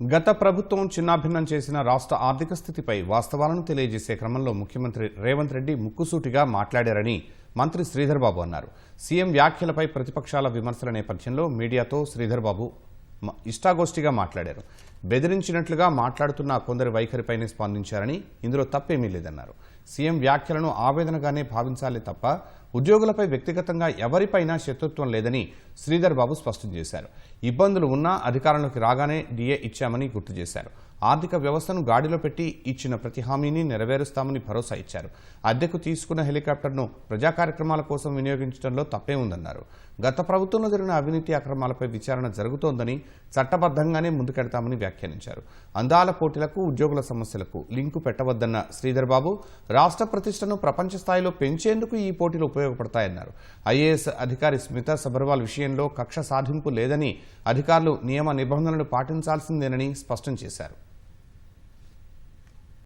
గత ప్రభుత్వం చిన్నాభిన్నం చేసిన రాష్ట్ర ఆర్థిక స్థితిపై వాస్తవాలను తెలియజేసే క్రమంలో ముఖ్యమంత్రి రేవంత్ రెడ్డి ముక్కుసూటిగా మాట్లాడారని మంత్రి శ్రీధర్బాబు అన్నారు. సీఎం వ్యాఖ్యలపై ప్రతిపక్షాల విమర్శల నేపథ్యంలో మీడియాతో శ్రీధర్బాబు ఇష్టాగోష్ఠిగా మాట్లాడారు. బెదిరించినట్లుగా మాట్లాడుతున్న కొందరి వైఖరిపైనే స్పందించారని ఇందులో తప్పేమీ లేదన్నారు. సీఎం వ్యాఖ్యలను ఆవేదనగానే భావించాలి తప్ప ఉద్యోగులపై వ్యక్తిగతంగా ఎవరిపైనా శత్రుత్వం లేదని శ్రీధర్ బాబు స్పష్టం చేశారు. ఇబ్బందులు ఉన్నా అధికారంలోకి రాగానే డిఏ ఇచ్చామని గుర్తు చేశారు. ఆర్థిక వ్యవస్థను గాడిలో పెట్టి ఇచ్చిన ప్రతి హామీని నెరవేరుస్తామని భరోసా ఇచ్చారు. అద్దెకు తీసుకున్న హెలికాప్టర్ను ప్రజా కార్యక్రమాల కోసం వినియోగించడంలో తప్పే ఉందన్నారు. గత ప్రభుత్వంలో జరిగిన అవినీతి అక్రమాలపై విచారణ జరుగుతోందని చట్టబద్ధంగానే ముందుకెడతామని వ్యాఖ్యానించారు. అందాల పోటీలకు ఉద్యోగుల సమస్యలకు లింకు పెట్టవద్దన్న శ్రీధర్ బాబు రాష్ట్ర ప్రతిష్టను ప్రపంచ స్థాయిలో పెంచేందుకు ఈ పోటీలు ఉపయోగపడతాయన్నారు. ఐఏఎస్ అధికారి స్మిత సబర్వాల్ విషయంలో కక్ష సాధింపు లేదని అధికారులు నియమ నిబంధనలు పాటించాల్సిందేనని స్పష్టం చేశారు.